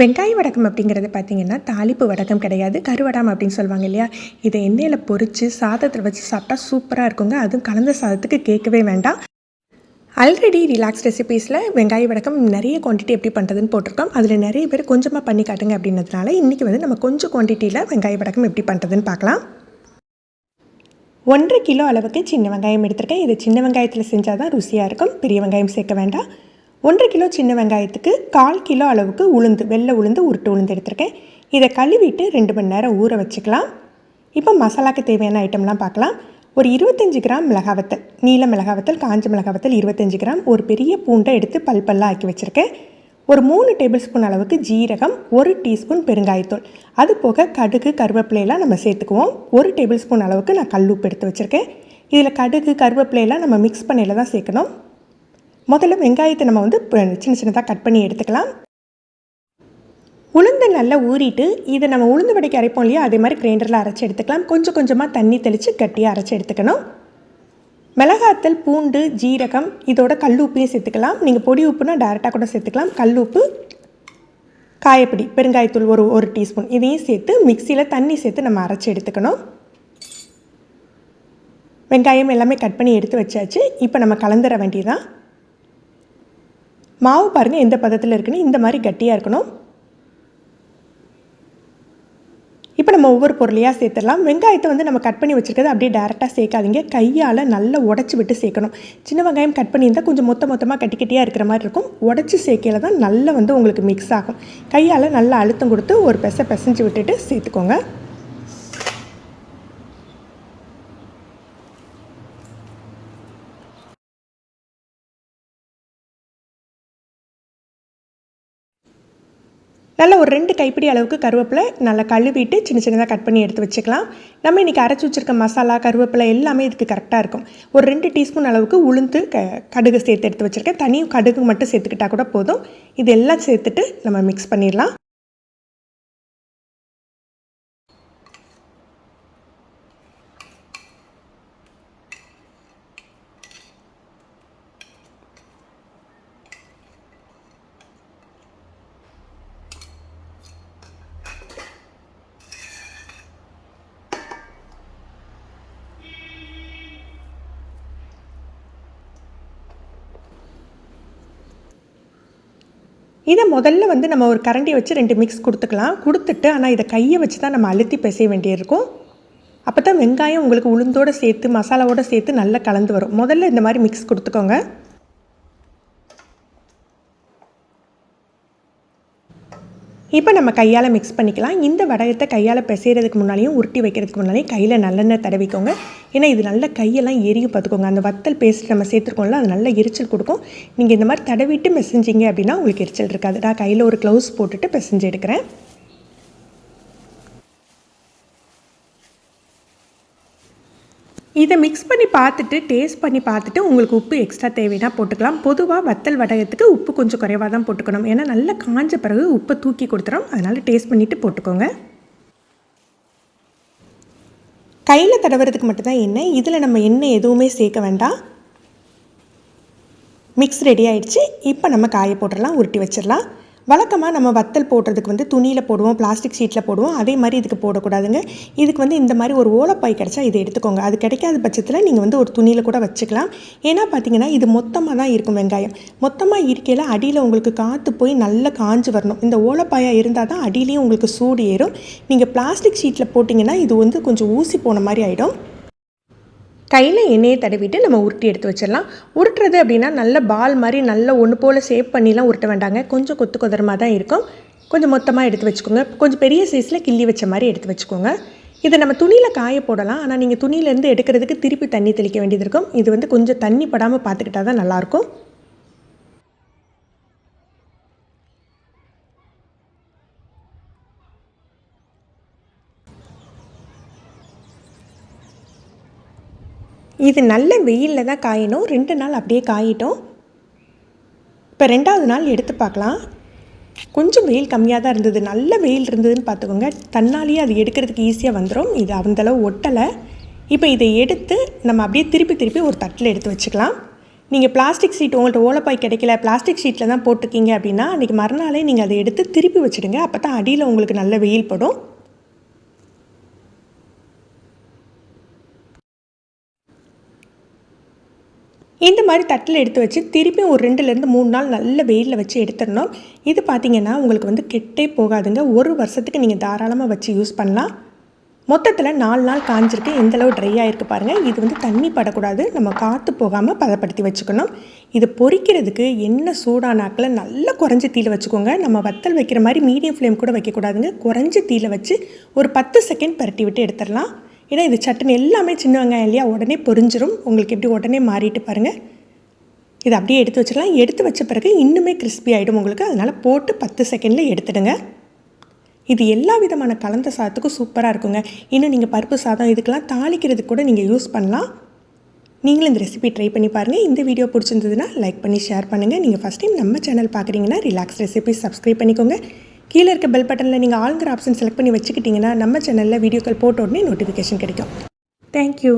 வெங்காய வடக்கம் அப்படிங்கிறது பார்த்திங்கன்னா தாளிப்பு வடகம் கிடையாது கருவடம் அப்படின்னு சொல்லுவாங்க இல்லையா? இதை எண்ணெயில் பொறிச்சு சாதத்தில் வச்சு சாப்பிட்டா சூப்பராக இருக்குங்க. அதுவும் கலந்த சாதத்துக்கு கேட்கவே வேண்டாம். ஆல்ரெடி ரிலாக்ஸ் ரெசிபீஸில் வெங்காய வடக்கம் நிறைய குவான்டிட்டி எப்படி பண்ணுறதுன்னு போட்டிருக்கோம். அதில் நிறைய பேர் கொஞ்சமாக பண்ணி காட்டுங்க அப்படின்றதுனால இன்றைக்கி வந்து நம்ம கொஞ்சம் குவான்டிட்டியில் வெங்காய வடக்கம் எப்படி பண்ணுறதுன்னு பார்க்கலாம். ஒன்றரை கிலோ அளவுக்கு சின்ன வெங்காயம் எடுத்திருக்கேன். இது சின்ன வெங்காயத்தில் செஞ்சால் தான் ருசியாக இருக்கும். பெரிய வெங்காயம் சேர்க்க வேண்டாம். ஒன்றரை கிலோ சின்ன வெங்காயத்துக்கு கால் கிலோ அளவுக்கு உளுந்து வெள்ளை உளுந்து உருட்டு உளுந்து எடுத்திருக்கேன். இதை கழுவிட்டு ரெண்டு மணி நேரம் ஊற வச்சுக்கலாம். இப்போ மசாலாக்கு தேவையான ஐட்டம்லாம் பார்க்கலாம். ஒரு இருபத்தஞ்சி கிராம் மிளகாவத்தல் நீல மிளகாவத்தல் காஞ்ச மிளகாவத்தல் இருபத்தஞ்சி கிராம் ஒரு பெரிய பூண்டை எடுத்து பல்பெல்லாம் ஆக்கி வச்சுருக்கேன். ஒரு மூணு டேபிள் ஸ்பூன் அளவுக்கு ஜீரகம் ஒரு டீஸ்பூன் பெருங்காயத்தூள். அது போக கடுகு கருவேப்பிலையெல்லாம் நம்ம சேர்த்துக்குவோம். ஒரு டேபிள் ஸ்பூன் அளவுக்கு நான் கல்லுப்பு எடுத்து வச்சுருக்கேன். இதில் கடுகு கருவேப்பிலையெல்லாம் நம்ம மிக்ஸ் பண்ணையில் தான் சேர்க்கணும். முதல்ல வெங்காயத்தை நம்ம வந்து சின்ன சின்னதாக கட் பண்ணி எடுத்துக்கலாம். உளுந்து நல்லா ஊறிட்டு இதை நம்ம உளுந்து வடைக்கு அரைப்போம் இல்லையா அதே மாதிரி கிரைண்டரில் அரைச்சி எடுத்துக்கலாம். கொஞ்சம் கொஞ்சமாக தண்ணி தெளித்து கட்டியாக அரைச்சி எடுத்துக்கணும். மிளகாத்தல் பூண்டு ஜீரகம் இதோட கல் உப்பையும் சேர்த்துக்கலாம். நீங்கள் பொடி உப்புனா டேரெக்டாக கூட சேர்த்துக்கலாம். கல் உப்பு காயப்பொடி பெருங்காயத்தூள் ஒரு ஒரு டீஸ்பூன். இதையும் சேர்த்து மிக்சியில் தண்ணி சேர்த்து நம்ம அரைச்சி எடுத்துக்கணும். வெங்காயம் எல்லாமே கட் பண்ணி எடுத்து வச்சாச்சு. இப்போ நம்ம கலந்துட வேண்டியதான் மாவு பாருங்கள் எந்த பதத்தில் இருக்குன்னு இந்த மாதிரி கட்டியாக இருக்கணும். இப்போ நம்ம ஒவ்வொரு பொருளையாக சேர்த்துடலாம். வெங்காயத்தை வந்து நம்ம கட் பண்ணி வச்சுருக்கிறது அப்படியே டேரெக்டாக சேர்க்காதீங்க. கையால் நல்லா உடச்சி விட்டு சேர்க்கணும். சின்ன வெங்காயம் கட் பண்ணியிருந்தால் கொஞ்சம் மொத்த மொத்தமாக கட்டி கட்டியாக இருக்கிற மாதிரி இருக்கும். உடச்சி சேர்க்கையில் தான் நல்லா வந்து உங்களுக்கு மிக்ஸ் ஆகும். கையால் நல்லா அழுத்தம் கொடுத்து ஒரு பெசை பிசைஞ்சு விட்டுட்டு சேர்த்துக்கோங்க. நல்லா ஒரு ரெண்டு கைப்பிடி அளவுக்கு கருவேப்பிலை நல்லா கழுவிட்டு சின்ன சின்னதாக கட் பண்ணி எடுத்து வச்சுக்கலாம். நம்ம இன்றைக்கி அரைச்சி வச்சுருக்க மசாலா கருவேப்பிலை எல்லாமே இதுக்கு கரெக்டாக இருக்கும். ஒரு ரெண்டு டீஸ்பூன் அளவுக்கு உளுந்து க கடுகு சேர்த்து எடுத்து வச்சுருக்கேன். தனியும் கடுகு மட்டும் சேர்த்துக்கிட்டால் கூட போதும். இது எல்லாம் சேர்த்துட்டு நம்ம மிக்ஸ் பண்ணிடலாம். இதை முதல்ல வந்து நம்ம ஒரு கரண்டியை வச்சு ரெண்டு மிக்ஸ் கொடுத்துக்கலாம். கொடுத்துட்டு ஆனால் இதை கையை வச்சு தான் நம்ம அழுத்தி பிசைய வேண்டியிருக்கும் அப்போ தான் வெங்காயம் உங்களுக்கு உளுந்தோடு சேர்த்து மசாலாவோடு சேர்த்து நல்லா கலந்து வரும். முதல்ல இந்த மாதிரி மிக்ஸ் கொடுத்துக்கோங்க. இப்போ நம்ம கையால் மிக்ஸ் பண்ணிக்கலாம். இந்த வடகத்தை கையால் பிசைகிறதுக்கு முன்னாலேயும் உருட்டி வைக்கிறதுக்கு முன்னாலேயும் கையில் நல்லெண்ணெய் தடவிக்கோங்க. ஏன்னா இது நல்ல கையெல்லாம் எரியும் பார்த்துக்கோங்க. அந்த வத்தல் பேஸ்ட் நம்ம சேர்த்துருக்கோம்ல அது நல்ல எரிச்சல் கொடுக்கும். நீங்கள் இந்த மாதிரி தடவிட்டு மெசஞ்சிங்க அப்படின்னா உங்களுக்கு எரிச்சல் இருக்காது. நான் கையில் ஒரு க்ளவுஸ் போட்டுட்டு பிசைஞ்சு எடுக்கிறேன். இதை மிக்ஸ் பண்ணி பார்த்துட்டு டேஸ்ட் பண்ணி பார்த்துட்டு உங்களுக்கு உப்பு எக்ஸ்ட்ரா தேவைன்னா போட்டுக்கலாம். பொதுவாக வத்தல் வடகத்துக்கு உப்பு கொஞ்சம் குறைவாக தான் போட்டுக்கணும். ஏன்னா நல்லா காஞ்ச பிறகு உப்பை தூக்கி கொடுத்துரும். அதனால் டேஸ்ட் பண்ணிவிட்டு போட்டுக்கோங்க. கையில் தடவுறதுக்கு மட்டும்தான் எண்ணெய். இதில் நம்ம எண்ணெய் எதுவுமே சேர்க்க வேண்டாம். மிக்ஸ் ரெடி ஆகிடுச்சு இப்போ நம்ம காய போட்டுடலாம் உருட்டி வச்சிடலாம். வழக்கமாக நம்ம வத்தல் போடுறதுக்கு வந்து துணியில் போடுவோம் பிளாஸ்டிக் ஷீட்டில் போடுவோம். அதே மாதிரி இதுக்கு போடக்கூடாதுங்க. இதுக்கு வந்து இந்த மாதிரி ஒரு ஓலப்பாய் கிடச்சா இதை எடுத்துக்கோங்க. அது கிடைக்காத பட்சத்தில் நீங்கள் வந்து ஒரு துணியில் கூட வச்சுக்கலாம். ஏன்னா பார்த்தீங்கன்னா இது மொத்தமாக தான் இருக்கும் வெங்காயம். மொத்தமாக இருக்கையில் அடியில் உங்களுக்கு காற்று போய் நல்லா காஞ்சு வரணும். இந்த ஓலப்பாயாக இருந்தால் தான் அடியிலையும் உங்களுக்கு சூடு ஏறும். நீங்கள் பிளாஸ்டிக் ஷீட்டில் போட்டிங்கன்னா இது வந்து கொஞ்சம் ஊசி போன மாதிரி ஆகிடும் கையில் எண்ணெயை தடவிட்டு நம்ம உருட்டி எடுத்து வச்சிடலாம். உருட்டுறது அப்படின்னா நல்ல பால் மாதிரி நல்ல ஒன்று போல் சேவ் பண்ணிலாம் உருட்ட வேண்டாங்க. கொஞ்சம் கொத்து கொதரமாக தான் இருக்கும். கொஞ்சம் மொத்தமாக எடுத்து வச்சுக்கோங்க. கொஞ்சம் பெரிய சைஸில் கிள்ளி வச்ச மாதிரி எடுத்து வச்சுக்கோங்க. இதை நம்ம துணியில் காய போடலாம். ஆனால் நீங்கள் துணியிலேருந்து எடுக்கிறதுக்கு திருப்பி தண்ணி தெளிக்க வேண்டியது இருக்கும். இது வந்து கொஞ்சம் தண்ணி படாமல் பார்த்துக்கிட்டா தான் நல்லாயிருக்கும் இது நல்ல வெயிலில் தான் காயணும். ரெண்டு நாள் அப்படியே காயிட்டோம். இப்போ ரெண்டாவது நாள் எடுத்து பார்க்கலாம். கொஞ்சம் வெயில் கம்மியாக தான் இருந்தது. நல்ல வெயில் இருந்ததுன்னு பார்த்துக்கோங்க. தன்னாலேயே அது எடுக்கிறதுக்கு ஈஸியாக வந்துடும் இது அந்தளவு ஒட்டலை. இப்போ இதை எடுத்து நம்ம அப்படியே திருப்பி திருப்பி ஒரு தட்டில் எடுத்து வச்சுக்கலாம். நீங்கள் பிளாஸ்டிக் ஷீட் உங்கள்கிட்ட ஓலப்பாய் கிடைக்கல. பிளாஸ்டிக் ஷீட்டில் தான் போட்டிருக்கீங்க அப்படின்னா அன்றைக்கி மறுநாளே நீங்கள் அதை எடுத்து திருப்பி வச்சுடுங்க. அப்போ தான் அடியில் உங்களுக்கு நல்ல வெயில் படும். இந்த மாதிரி தட்டில் எடுத்து வச்சு திருப்பியும் ஒரு ரெண்டுலேருந்து மூணு நாள் நல்ல வெயிலில் வச்சு எடுத்துடணும். இது பார்த்தீங்கன்னா உங்களுக்கு வந்து கெட்டே போகாதுங்க. ஒரு வருஷத்துக்கு நீங்கள் தாராளமாக வச்சு யூஸ் பண்ணலாம். மொத்தத்தில் நாலு நாள் காஞ்சிருக்கு. எந்த அளவு ட்ரை ஆகிருக்கு பாருங்கள் இது வந்து தண்ணி படக்கூடாது. நம்ம காற்று போகாமல் பதப்படுத்தி வச்சுக்கணும். இது பொறிக்கிறதுக்கு என்ன சூடானாக்கில் நல்லா குறைஞ்ச தீயில் வச்சுக்கோங்க. நம்ம வத்தல் வைக்கிற மாதிரி மீடியம் ஃப்ளேம் கூட வைக்கக்கூடாதுங்க. குறைஞ்ச தீயில் வச்சு ஒரு பத்து செகண்ட் பரட்டி விட்டு எடுத்துடலாம். ஏன்னா இது சட்டுன்னு எல்லாமே சின்ன வெங்காயம் இல்லையா? உடனே பொரிஞ்சிரும். உங்களுக்கு எப்படி உடனே மாறிட்டு பாருங்கள் இதை அப்படியே எடுத்து வச்சிடலாம். எடுத்து வச்ச பிறகு இன்னுமே கிறிஸ்பி ஆகிடும் உங்களுக்கு. அதனால் போட்டு பத்து செகண்டில் எடுத்துடுங்க. இது எல்லா விதமான கலந்த சாதத்துக்கும் சூப்பராக இருக்குங்க. இன்னும் நீங்கள் பருப்பு சாதம் இதுக்கெல்லாம் தாளிக்கிறதுக்கு கூட நீங்கள் யூஸ் பண்ணலாம். நீங்களும் இந்த ரெசிபி ட்ரை பண்ணி பாருங்கள் இந்த வீடியோ பிடிச்சிருந்ததுன்னா லைக் பண்ணி ஷேர் பண்ணுங்கள் நீங்கள் ஃபஸ்ட் டைம் நம்ம சேனல் பார்க்குறீங்கன்னா ரிலாக்ஸ் ரெசிபி சப்ஸ்கிரைப் பண்ணிக்கோங்க. கீழே இருக்க பெல் பட்டனில் நீங்கள் ஆளுங்கிற ஆப்ஷன் செலக்ட் பண்ணி வச்சுக்கிட்டிங்கன்னா நம்ம சேனலில் வீடியோக்கள் போட்ட உடனே நோட்டிஃபிகேஷன் கிடைக்கும். தேங்க்யூ